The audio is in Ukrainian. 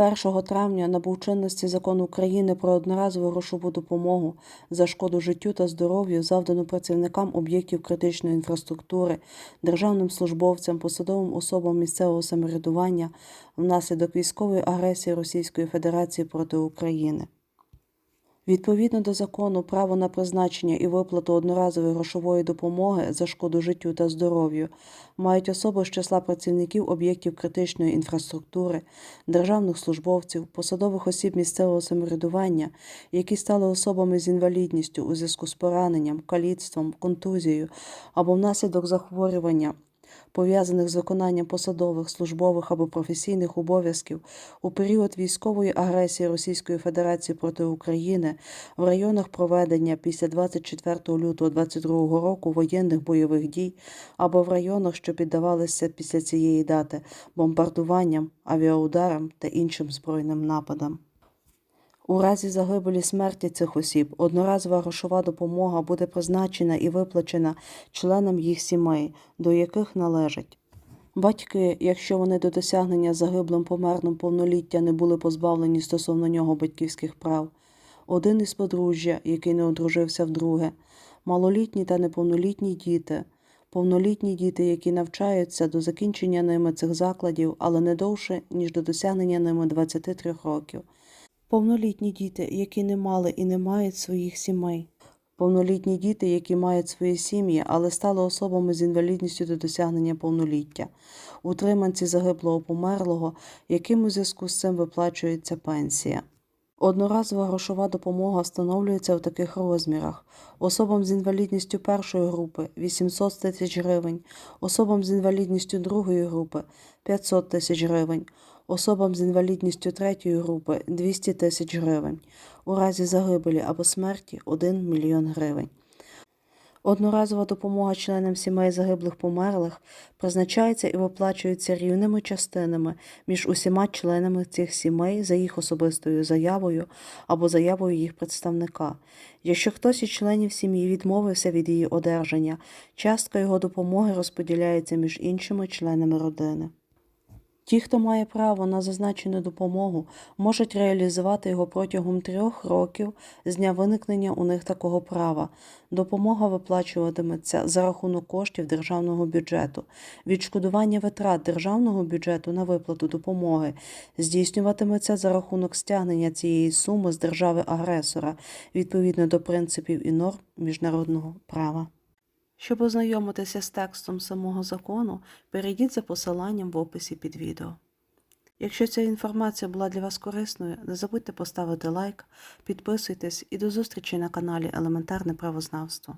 1 травня набув чинності закон України про одноразову грошову допомогу за шкоду життю та здоров'ю, завдану працівникам об'єктів критичної інфраструктури, державним службовцям, посадовим особам місцевого самоврядування внаслідок військової агресії Російської Федерації проти України. Відповідно до закону, право на призначення і виплату одноразової грошової допомоги за шкоду життю та здоров'ю мають особи з числа працівників об'єктів критичної інфраструктури, державних службовців, посадових осіб місцевого самоврядування, які стали особами з інвалідністю у зв'язку з пораненням, каліцтвом, контузією або внаслідок захворювання пов'язаних з виконанням посадових, службових або професійних обов'язків у період військової агресії Російської Федерації проти України в районах проведення після 24 лютого 2022 року воєнних бойових дій або в районах, що піддавалися після цієї дати бомбардуванням, авіаударам та іншим збройним нападам. У разі загибелі смерті цих осіб одноразова грошова допомога буде призначена і виплачена членам їх сімей, до яких належать. Батьки, якщо вони до досягнення загиблим померлим повноліття не були позбавлені стосовно нього батьківських прав, один із подружжя, який не одружився вдруге, малолітні та неповнолітні діти, повнолітні діти, які навчаються до закінчення ними цих закладів, але не довше, ніж до досягнення ними 23 років. Повнолітні діти, які не мали і не мають своїх сімей. Повнолітні діти, які мають свої сім'ї, але стали особами з інвалідністю до досягнення повноліття. Утриманці загиблого померлого, яким у зв'язку з цим виплачується пенсія. Одноразова грошова допомога встановлюється в таких розмірах: особам з інвалідністю першої групи 800 тисяч гривень, особам з інвалідністю другої групи 500 тисяч гривень, особам з інвалідністю третьої групи 200 тисяч гривень, у разі загибелі або смерті 1 мільйон гривень. Одноразова допомога членам сімей загиблих померлих призначається і виплачується рівними частинами між усіма членами цих сімей за їх особистою заявою або заявою їх представника. Якщо хтось із членів сім'ї відмовився від її одержання, частка його допомоги розподіляється між іншими членами родини. Ті, хто має право на зазначену допомогу, можуть реалізувати його протягом трьох років з дня виникнення у них такого права. Допомога виплачуватиметься за рахунок коштів державного бюджету. Відшкодування витрат державного бюджету на виплату допомоги здійснюватиметься за рахунок стягнення цієї суми з держави-агресора відповідно до принципів і норм міжнародного права. Щоб ознайомитися з текстом самого закону, перейдіть за посиланням в описі під відео. Якщо ця інформація була для вас корисною, не забудьте поставити лайк, підписуйтесь і до зустрічі на каналі Елементарне правознавство.